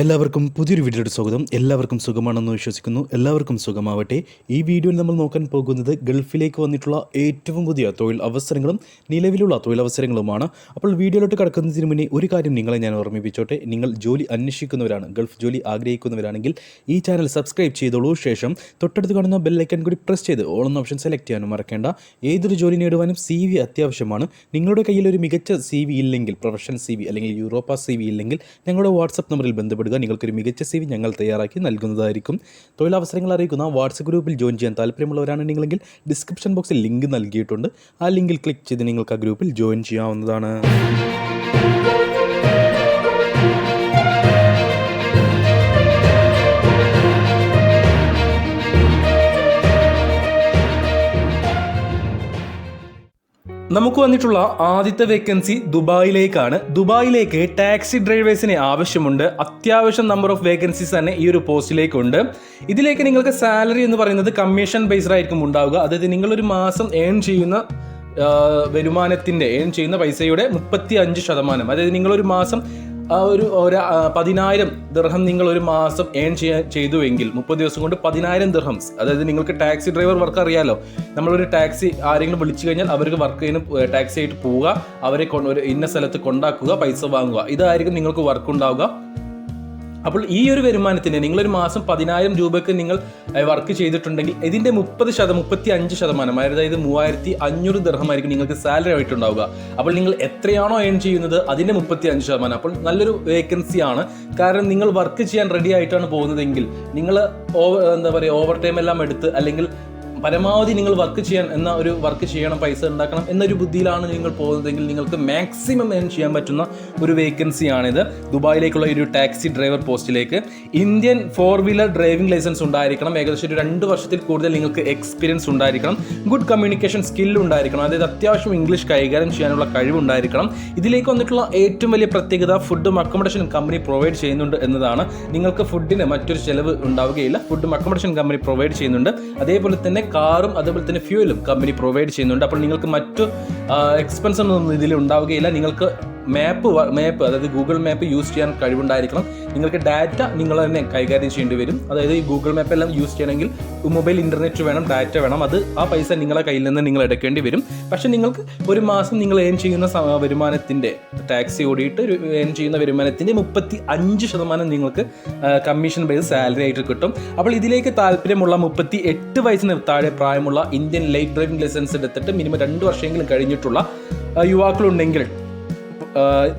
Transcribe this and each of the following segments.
എല്ലാവർക്കും പുതിയൊരു വീഡിയോയുടെ സ്വാഗതം. എല്ലാവർക്കും സുഖമാണെന്ന് വിശ്വസിക്കുന്നു. എല്ലാവർക്കും സുഖമാവട്ടെ. ഈ വീഡിയോയിൽ നമ്മൾ നോക്കാൻ പോകുന്നത് ഗൾഫിലേക്ക് വന്നിട്ടുള്ള ഏറ്റവും പുതിയ തൊഴിൽ അവസരങ്ങളും നിലവിലുള്ള തൊഴിലവസരങ്ങളുമാണ് അപ്പോൾ വീഡിയോയിലോട്ട് കടക്കുന്നതിന് മുന്നേ ഒരു കാര്യം നിങ്ങളെ ഞാൻ ഓർമ്മിപ്പിച്ചോട്ടെ. നിങ്ങൾ ജോലി അന്വേഷിക്കുന്നവരാണ് ഗൾഫ് ജോലി ആഗ്രഹിക്കുന്നവരാണെങ്കിൽ ഈ ചാനൽ സബ്സ്ക്രൈബ് ചെയ്തോളൂ ശേഷം തൊട്ടടുത്ത് കാണുന്ന ബെല്ലൈക്കൺ കൂടി പ്രസ് ചെയ്ത് ഓൾ എന്ന ഓപ്ഷൻ സെലക്ട് ചെയ്യാനും മറക്കേണ്ട. ഏതൊരു ജോലി നേടുവാനും സി വി അത്യാവശ്യമാണ്. നിങ്ങളുടെ കയ്യിൽ ഒരു മികച്ച സി വി ഇല്ലെങ്കിൽ പ്രൊഫഷണൽ സി വി അല്ലെങ്കിൽ യൂറോപ്പ സി വി ഇല്ലെങ്കിൽ ഞങ്ങളുടെ വാട്സപ്പ് നമ്പറിൽ ബന്ധപ്പെടുക നിങ്ങൾക്കൊരു മികച്ച സി വി ഞങ്ങൾ തയ്യാറാക്കി നൽകുന്നതായിരിക്കും. തൊഴിലവസരങ്ങൾ അറിയിക്കുന്ന വാട്സപ്പ് ഗ്രൂപ്പിൽ ജോയിൻ ചെയ്യാൻ താല്പര്യമുള്ളവരാണ് നിങ്ങളെങ്കിൽ ഡിസ്ക്രിപ്ഷൻ ബോക്സിൽ ലിങ്ക് നൽകിയിട്ടുണ്ട്. ആ ലിങ്കിൽ ക്ലിക്ക് ചെയ്ത് നിങ്ങൾക്ക് ആ ഗ്രൂപ്പിൽ ജോയിൻ ചെയ്യാവുന്നതാണ്. നമുക്ക് വന്നിട്ടുള്ള ആദ്യത്തെ വേക്കൻസി ദുബായിലേക്കാണ്. ദുബായിലേക്ക് ടാക്സി ഡ്രൈവേഴ്സിന് ആവശ്യമുണ്ട്. അത്യാവശ്യം നമ്പർ ഓഫ് വേക്കൻസീസ് തന്നെ ഈ ഒരു പോസ്റ്റിലേക്കുണ്ട്. ഇതിലേക്ക് നിങ്ങൾക്ക് സാലറി എന്ന് പറയുന്നത് കമ്മീഷൻ ബേസ്ഡ് ആയിരിക്കും ഉണ്ടാവുക. അതായത് നിങ്ങളൊരു മാസം ഏൺ ചെയ്യുന്ന വരുമാനത്തിന്റെ ഏൺ ചെയ്യുന്ന പൈസയുടെ മുപ്പത്തി അഞ്ച് ശതമാനം. അതായത് നിങ്ങളൊരു മാസം ആ ഒരു ഒരു പതിനായിരം ദിർഹം നിങ്ങൾ ഒരു മാസം ഏൺ ചെയ്യാൻ ചെയ്തുവെങ്കിൽ മുപ്പത് ദിവസം കൊണ്ട് പതിനായിരം ദിർഹംസ് അതായത് നിങ്ങൾക്ക് ടാക്സി ഡ്രൈവർ വർക്ക് അറിയാലോ? നമ്മളൊരു ടാക്സി ആരെങ്കിലും വിളിച്ചു കഴിഞ്ഞാൽ അവർക്ക് വർക്ക് ചെയ്യുന്ന ടാക്സി ആയിട്ട് പോവുക അവരെ ഒരു ഇന്ന സ്ഥലത്ത് കൊണ്ടാക്കുക പൈസ വാങ്ങുക. ഇതായിരിക്കും നിങ്ങൾക്ക് വർക്ക് ഉണ്ടാവുക. അപ്പോൾ ഈ ഒരു വരുമാനത്തിന് നിങ്ങളൊരു മാസം പതിനായിരം രൂപയ്ക്ക് നിങ്ങൾ വർക്ക് ചെയ്തിട്ടുണ്ടെങ്കിൽ ഇതിന്റെ മുപ്പത് ശതം മുപ്പത്തി അഞ്ച് ശതമാനം അതായത് മൂവായിരത്തി അഞ്ഞൂറ് ദർഹമായിരിക്കും നിങ്ങൾക്ക് സാലറി ആയിട്ടുണ്ടാവുക. അപ്പോൾ നിങ്ങൾ എത്രയാണോ ഏൺ ചെയ്യുന്നത് അതിന്റെ മുപ്പത്തി അഞ്ച് ശതമാനം. അപ്പോൾ നല്ലൊരു വേക്കൻസി ആണ്. കാരണം നിങ്ങൾ വർക്ക് ചെയ്യാൻ റെഡി ആയിട്ടാണ് പോകുന്നതെങ്കിൽ നിങ്ങൾ എന്താ പറയുക ഓവർ ടൈം എല്ലാം എടുത്ത് അല്ലെങ്കിൽ പരമാവധി നിങ്ങൾ വർക്ക് ചെയ്യാൻ എന്ന ഒരു വർക്ക് ചെയ്യണം പൈസ ഉണ്ടാക്കണം എന്നൊരു ബുദ്ധിയിലാണ് നിങ്ങൾ പോകുന്നതെങ്കിൽ നിങ്ങൾക്ക് മാക്സിമം ഏൺ ചെയ്യാൻ പറ്റുന്ന ഒരു വേക്കൻസിയാണിത് ദുബായിലേക്കുള്ള ഒരു ടാക്സി ഡ്രൈവർ പോസ്റ്റിലേക്ക്. Indian four wheeler driving licence ഉണ്ടായിരിക്കണം. ഏകദേശം ഒരു രണ്ട് വർഷത്തിൽ കൂടുതൽ നിങ്ങൾക്ക് എക്സ്പീരിയൻസ് ഉണ്ടായിരിക്കണം. ഗുഡ് കമ്മ്യൂണിക്കേഷൻ സ്കിൽ ഉണ്ടായിരിക്കണം. അതായത് അത്യാവശ്യം ഇംഗ്ലീഷ് കൈകാര്യം ചെയ്യാനുള്ള കഴിവുണ്ടായിരിക്കണം ഇതിലേക്ക് വന്നിട്ടുള്ള ഏറ്റവും വലിയ പ്രത്യേകത ഫുഡും അക്കോമഡേഷനും കമ്പനി പ്രൊവൈഡ് ചെയ്യുന്നുണ്ട് എന്നതാണ്. നിങ്ങൾക്ക് ഫുഡിന് മറ്റൊരു ചെലവ് ഉണ്ടാവുകയില്ല. ഫുഡും അക്കോമഡേഷൻ കമ്പനി പ്രൊവൈഡ് ചെയ്യുന്നുണ്ട്. അതേപോലെ തന്നെ കാറും അതുപോലെ തന്നെ ഫ്യൂലും കമ്പനി പ്രൊവൈഡ് ചെയ്യുന്നുണ്ട്. അപ്പോൾ നിങ്ങൾക്ക് മറ്റു എക്സ്പെൻസ് ഒന്നും ഇതിൽ ഉണ്ടാവുകയില്ല. നിങ്ങൾക്ക് മാപ്പ് മാപ്പ് അതായത് ഗൂഗിൾ മാപ്പ് യൂസ് ചെയ്യാൻ കഴിവുണ്ടായിരിക്കണം. നിങ്ങൾക്ക് ഡാറ്റ നിങ്ങൾ തന്നെ കൈകാര്യം ചെയ്യേണ്ടി വരും. അതായത് ഈ ഗൂഗിൾ മാപ്പ് എല്ലാം യൂസ് ചെയ്യണമെങ്കിൽ മൊബൈൽ ഇന്റർനെറ്റ് വേണം ഡാറ്റ വേണം. അത് ആ പൈസ നിങ്ങളെ കയ്യിൽ നിന്ന് നിങ്ങൾ എടുക്കേണ്ടി വരും. പക്ഷേ നിങ്ങൾക്ക് ഒരു മാസം നിങ്ങൾ ഏൺ ചെയ്യുന്ന വരുമാനത്തിന്റെ ടാക്സി ഓടിയിട്ട് ഒരു ഏൺ ചെയ്യുന്ന വരുമാനത്തിന്റെ മുപ്പത്തി അഞ്ച് ശതമാനം നിങ്ങൾക്ക് കമ്മീഷൻ ബേസ് സാലറി ആയിട്ട് കിട്ടും. അപ്പോൾ ഇതിലേക്ക് താല്പര്യമുള്ള മുപ്പത്തി എട്ട് വയസ്സിന് താഴെ പ്രായമുള്ള ഇന്ത്യൻ ലൈറ്റ് ഡ്രൈവിംഗ് ലൈസൻസ് എടുത്തിട്ട് മിനിമം രണ്ട് വർഷമെങ്കിലും കഴിഞ്ഞിട്ടുള്ള യുവാക്കളുണ്ടെങ്കിൽ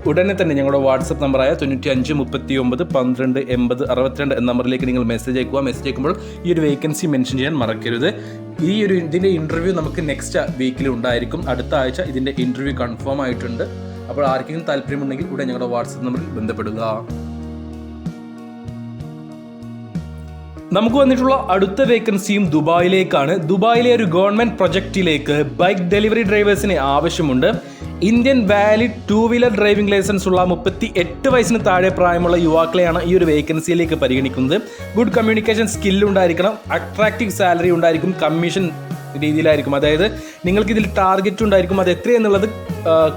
ഉടനെ തന്നെ ഞങ്ങളുടെ വാട്സപ്പ് നമ്പറായ തൊണ്ണൂറ്റി അഞ്ച് മുപ്പത്തി ഒമ്പത് പന്ത്രണ്ട് എൺപത് അറുപത്തിരണ്ട് എന്ന നമ്പറിലേക്ക് നിങ്ങൾ മെസ്സേജ് അയക്കുക. മെസ്സേജ് അയക്കുമ്പോൾ ഈ ഒരു വേക്കൻസി മെൻഷൻ ചെയ്യാൻ മറക്കരുത്. ഈ ഒരു ഇതിന്റെ ഇന്റർവ്യൂ നമുക്ക് നെക്സ്റ്റ് വീക്കിൽ ഉണ്ടായിരിക്കും. അടുത്ത ആഴ്ച ഇതിന്റെ ഇന്റർവ്യൂ കൺഫേം ആയിട്ടുണ്ട്. അപ്പോൾ ആർക്കെങ്കിലും താല്പര്യമുണ്ടെങ്കിൽ ഉടനെ ഞങ്ങളുടെ വാട്സപ്പ് നമ്പറിൽ ബന്ധപ്പെടുക. നമുക്ക് വന്നിട്ടുള്ള അടുത്ത വേക്കൻസിയും ദുബായിലേക്കാണ്. ദുബായിലെ ഒരു ഗവൺമെന്റ് പ്രൊജക്റ്റിലേക്ക് ബൈക്ക് ഡെലിവറി ഡ്രൈവേഴ്സിന് ആവശ്യമുണ്ട്. Indian valid two wheeler driving licence ഉള്ള മുപ്പത്തി എട്ട് വയസ്സിന് താഴെ പ്രായമുള്ള യുവാക്കളെയാണ് ഈ ഒരു വേക്കൻസിയിലേക്ക് പരിഗണിക്കുന്നത്. ഗുഡ് കമ്മ്യൂണിക്കേഷൻ സ്കിൽ ഉണ്ടായിരിക്കണം. അട്രാക്റ്റീവ് സാലറി ഉണ്ടായിരിക്കും. കമ്മീഷൻ രീതിയിലായിരിക്കും. അതായത് നിങ്ങൾക്ക് ഇതിൽ ടാർഗറ്റ് ഉണ്ടായിരിക്കും. അത് എത്രയെന്നുള്ളത്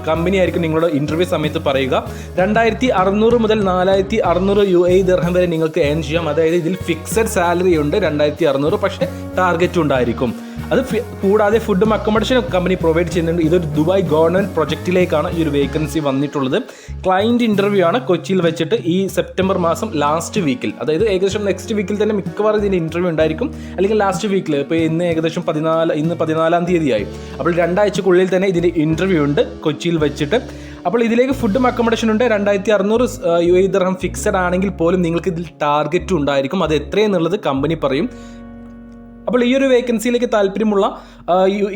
കമ്പനി ആയിരിക്കും നിങ്ങളുടെ ഇന്റർവ്യൂ സമയത്ത് പറയുക. രണ്ടായിരത്തി അറുന്നൂറ് മുതൽ നാലായിരത്തി അറുന്നൂറ് യു എ ദർഹം വരെ നിങ്ങൾക്ക് ഏൺ ചെയ്യാം. അതായത് ഇതിൽ ഫിക്സഡ് സാലറി ഉണ്ട് രണ്ടായിരത്തി അറുന്നൂറ് പക്ഷേ ടാർഗറ്റ് ഉണ്ടായിരിക്കും. അത് കൂടാതെ ഫുഡും അക്കോമഡേഷനും കമ്പനി പ്രൊവൈഡ് ചെയ്യുന്നുണ്ട്. ഇതൊരു ദുബായ് ഗവൺമെന്റ് പ്രൊജക്റ്റിലേക്കാണ് ഈ ഒരു വേക്കൻസി വന്നിട്ടുള്ളത്. ക്ലയന്റ് ഇന്റർവ്യൂ ആണ് കൊച്ചിയിൽ വെച്ചിട്ട് ഈ സെപ്റ്റംബർ മാസം ലാസ്റ്റ് വീക്കിൽ അതായത് ഏകദേശം നെക്സ്റ്റ് വീക്കിൽ തന്നെ മിക്കവാറും ഇതിന്റെ ഇന്റർവ്യൂ ഉണ്ടായിരിക്കും. അല്ലെങ്കിൽ ലാസ്റ്റ് വീക്കിൽ ഇപ്പോൾ ഇന്ന് ഏകദേശം പതിനാല് ഇന്ന് പതിനാലാം തീയതിയായി. അപ്പോൾ രണ്ടാഴ്ചക്കുള്ളിൽ തന്നെ ഇതിന്റെ ഇന്റർവ്യൂ ഉണ്ട് കൊച്ചിയിൽ വെച്ചിട്ട്. അപ്പോൾ ഇതിലേക്ക് ഫുഡും അക്കോമഡേഷൻ ഉണ്ട്. രണ്ടായിരത്തി അറുന്നൂറ് യു എ ദർഹം ഫിക്സഡ് ആണെങ്കിൽ പോലും നിങ്ങൾക്ക് ഇതിൽ ടാർഗറ്റ് ഉണ്ടായിരിക്കും. അത് എത്രയെന്നുള്ളത് കമ്പനി പറയും. അപ്പോൾ ഈ ഒരു വേക്കൻസിയിലേക്ക് താല്പര്യമുള്ള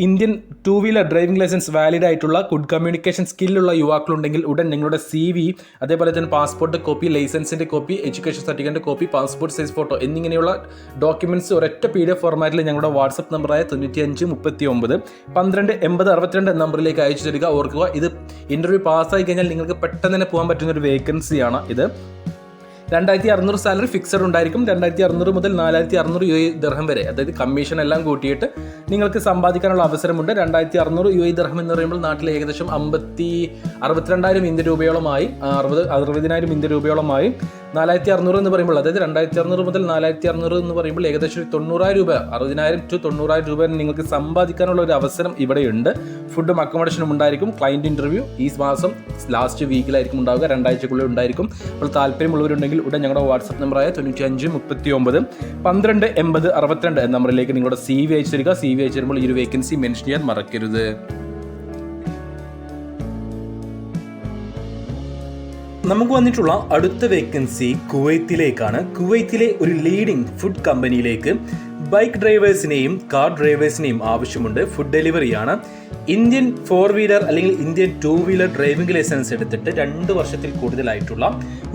Indian two wheeler driving licence valid ആയിട്ടുള്ള ഗുഡ് കമ്മ്യൂണിക്കേഷൻ സ്കില്ലുള്ള യുവാക്കളുണ്ടെങ്കിൽ ഉടൻ നിങ്ങളുടെ സി വി അതേപോലെ തന്നെ പാസ്പോർട്ട് കോപ്പി ലൈസൻസിന്റെ കോപ്പി എഡ്യൂക്കേഷൻ സർട്ടിഫിക്കറ്റിന്റെ കോപ്പി പാസ്പോർട്ട് സൈസ് ഫോട്ടോ എന്നിങ്ങനെയുള്ള ഡോക്യുമെന്റ്സ് ഒരൊറ്റ പി ഡി എഫ് ഫോർമാറ്റിൽ ഞങ്ങളുടെ വാട്സപ്പ് നമ്പറായ തൊണ്ണൂറ്റി അഞ്ച് മുപ്പത്തി ഒമ്പത് പന്ത്രണ്ട് എൺപത് അറുപത്തിരണ്ട് നമ്പറിലേക്ക് അയച്ചു തരിക. ഓർക്കുക ഇത് ഇന്റർവ്യൂ പാസ്സായി കഴിഞ്ഞാൽ നിങ്ങൾക്ക് പെട്ടെന്ന് തന്നെ പോകാൻ പറ്റുന്ന ഒരു വേക്കൻസിയാണ് ഇത്. രണ്ടായിരത്തി അറുന്നൂറ് സാലറി ഫിക്സഡ് ഉണ്ടായിരിക്കും. രണ്ടായിരത്തി അറുന്നൂറ് മുതൽ നാലായിരത്തി അറുന്നൂറ് യു എ ദർഹം വരെ. അതായത് കമ്മീഷൻ എല്ലാം കൂട്ടിയിട്ട് നിങ്ങൾക്ക് സമ്പാദിക്കാനുള്ള അവസരമുണ്ട്. രണ്ടായിരത്തി അറുന്നൂറ് യു എ ദർഹം എന്ന് പറയുമ്പോൾ നാട്ടിൽ ഏകദേശം അമ്പത്തി അറുപത്തിരണ്ടായിരം ഇന്ത്യൻ രൂപയോളമായി അറുപത് അറുപതിനായിരം ഇന്ത്യൻ രൂപയോളമായി. നാലായിരത്തി അറുന്നൂറ് എന്ന് പറയുമ്പോൾ അതായത് രണ്ടായിരത്തി അറുന്നൂറ് മുതൽ നാലായിരത്തി അറുന്നൂറ് എന്ന് പറയുമ്പോൾ ഏകദേശം ഒരു തൊണ്ണൂറായിരം രൂപ അറുപതിനായിരം ടു തൊണ്ണൂറായിരം രൂപ നിങ്ങൾക്ക് സമ്പാദിക്കാനുള്ള ഒരു അവസരം ഇവിടെയുണ്ട്. ഫുഡും അക്കോമഡേഷനും ഉണ്ടായിരിക്കും. ക്ലയന്റ് ഇന്റർവ്യൂ ഈ മാസം ലാസ്റ്റ് വീക്കിലായിരിക്കും ഉണ്ടാവുക. രണ്ടാഴ്ചക്കുള്ളിൽ ഉണ്ടായിരിക്കും. അപ്പോൾ താല്പര്യമുള്ളവരുണ്ടെങ്കിൽ ഉടൻ ഞങ്ങളുടെ വാട്സപ്പ് നമ്പറായ തൊണ്ണൂറ്റി അഞ്ച് മുപ്പത്തി ഒമ്പത് പന്ത്രണ്ട് എൺപത് അറുപത്തിരണ്ട് എന്ന നമ്പറിലേക്ക് നിങ്ങളുടെ സി വി അയച്ചു തരിക സി വി അയച്ചു തരുമ്പോൾ ഈ ഒരു വേക്കൻസി മെൻഷൻ ചെയ്യാൻ മറക്കരുത്. നമുക്ക് വന്നിട്ടുള്ള അടുത്ത വേക്കൻസി കുവൈത്തിലേക്കാണ്. കുവൈത്തിലെ ഒരു ലീഡിംഗ് ഫുഡ് കമ്പനിയിലേക്ക് ബൈക്ക് ഡ്രൈവേഴ്സിനെയും കാർ ഡ്രൈവേഴ്സിനെയും ആവശ്യമുണ്ട്. ഫുഡ് ഡെലിവറിയാണ് ഇന്ത്യൻ ഫോർ വീലർ അല്ലെങ്കിൽ Indian two wheeler driving licence എടുത്തിട്ട് രണ്ട് വർഷത്തിൽ കൂടുതലായിട്ടുള്ള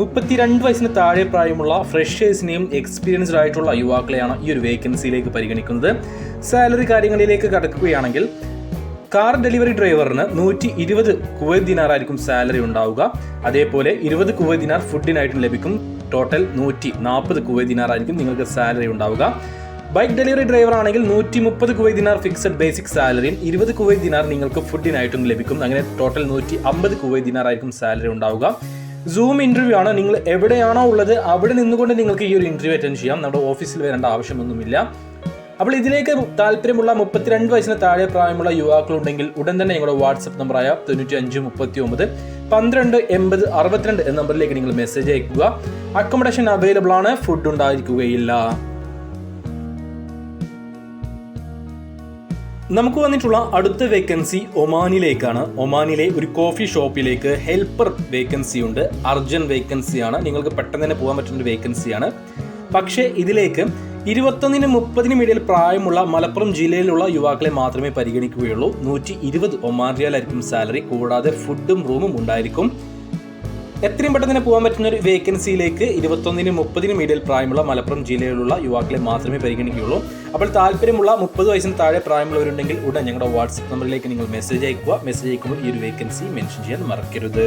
മുപ്പത്തിരണ്ട് വയസ്സിന് താഴെ പ്രായമുള്ള ഫ്രഷേഴ്സിനെയും എക്സ്പീരിയൻസ്ഡ് ആയിട്ടുള്ള യുവാക്കളെയാണ് ഈ ഒരു വേക്കൻസിയിലേക്ക് പരിഗണിക്കുന്നത്. സാലറി കാര്യങ്ങളിലേക്ക് കടക്കുകയാണെങ്കിൽ കാർ ഡെലിവറി ഡ്രൈവറിന് നൂറ്റി ഇരുപത് കുവൈത്ത് ദിനാറായിരിക്കും സാലറി ഉണ്ടാവുക. അതേപോലെ ഇരുപത് കുവൈത്ത് ദിനാർ ഫുഡിനായിട്ടും ലഭിക്കും. ടോട്ടൽ നൂറ്റി നാൽപ്പത് കുവൈത്ത് ദിനാറായിരിക്കും നിങ്ങൾക്ക് സാലറി ഉണ്ടാവുക. ബൈക്ക് ഡെലിവറി ഡ്രൈവർ ആണെങ്കിൽ നൂറ്റി മുപ്പത് കുവൈ ദിനാർ ഫിക്സഡ് ബേസിക് സാലറിയും ഇരുപത് കുവൈ ദിനാർ നിങ്ങൾക്ക് ഫുഡിനായിട്ടും ലഭിക്കും. അങ്ങനെ ടോട്ടൽ നൂറ്റി അമ്പത് കുവൈ ദിനാർ ആയിരിക്കും സാലറി ഉണ്ടാവുക. സൂം ഇന്റർവ്യൂ ആണ്. നിങ്ങൾ എവിടെയാണോ ഉള്ളത് അവിടെ നിന്നുകൊണ്ട് നിങ്ങൾക്ക് ഈ ഒരു ഇന്റർവ്യൂ അറ്റൻഡ് ചെയ്യാം. നമ്മുടെ ഓഫീസിൽ വരേണ്ട ആവശ്യമൊന്നുമില്ല. അപ്പോൾ ഇതിലേക്ക് താല്പര്യമുള്ള മുപ്പത്തിരണ്ട് വയസ്സിന് താഴെ പ്രായമുള്ള യുവാക്കളുണ്ടെങ്കിൽ ഉടൻ തന്നെ ഞങ്ങളുടെ വാട്സപ്പ് നമ്പറായ തൊണ്ണൂറ്റി അഞ്ച് മുപ്പത്തി ഒമ്പത് പന്ത്രണ്ട് എൺപത് അറുപത്തിരണ്ട് എന്ന നമ്പറിലേക്ക് നിങ്ങൾ മെസ്സേജ് അയക്കുക. അക്കോമഡേഷൻ അവൈലബിൾ ആണ്. ഫുഡ് ഉണ്ടായിരിക്കുകയില്ല. നമുക്ക് വന്നിട്ടുള്ള അടുത്ത വേക്കൻസി ഒമാനിലേക്കാണ്. ഒമാനിലെ ഒരു കോഫി ഷോപ്പിലേക്ക് ഹെൽപ്പർ വേക്കൻസി ഉണ്ട്. അർജന്റ് വേക്കൻസിയാണ് നിങ്ങൾക്ക് പെട്ടെന്ന് തന്നെ പോകാൻ പറ്റുന്ന ഒരു വേക്കൻസിയാണ് പക്ഷേ ഇതിലേക്ക് ഇരുപത്തൊന്നിനും മുപ്പതിനും ഇടയിൽ പ്രായമുള്ള മലപ്പുറം ജില്ലയിലുള്ള യുവാക്കളെ മാത്രമേ പരിഗണിക്കുകയുള്ളൂ. നൂറ്റി ഇരുപത് ഒമാൻ റിയാലായിരിക്കും സാലറി കൂടാതെ ഫുഡും റൂമും ഉണ്ടായിരിക്കും. എത്രയും പെട്ടെന്ന് തന്നെ പോകാൻ പറ്റുന്ന ഒരു വേക്കൻസിയിലേക്ക് ഇരുപത്തൊന്നിനും മുപ്പതിനും ഇടയിൽ പ്രായമുള്ള മലപ്പുറം ജില്ലയിലുള്ള യുവാക്കളെ മാത്രമേ പരിഗണിക്കുകയുള്ളൂ. അപ്പോൾ താല്പര്യമുള്ള മുപ്പത് വയസ്സിന് താഴെ പ്രായമുള്ളവരുണ്ടെങ്കിൽ ഉടൻ ഞങ്ങളുടെ വാട്സപ്പ് നമ്പറിലേക്ക് നിങ്ങൾ മെസ്സേജ് അയക്കുക. മെസ്സേജ് അയക്കുമ്പോൾ ഈ ഒരു വേക്കൻസി മെൻഷൻ ചെയ്യാൻ മറക്കരുത്.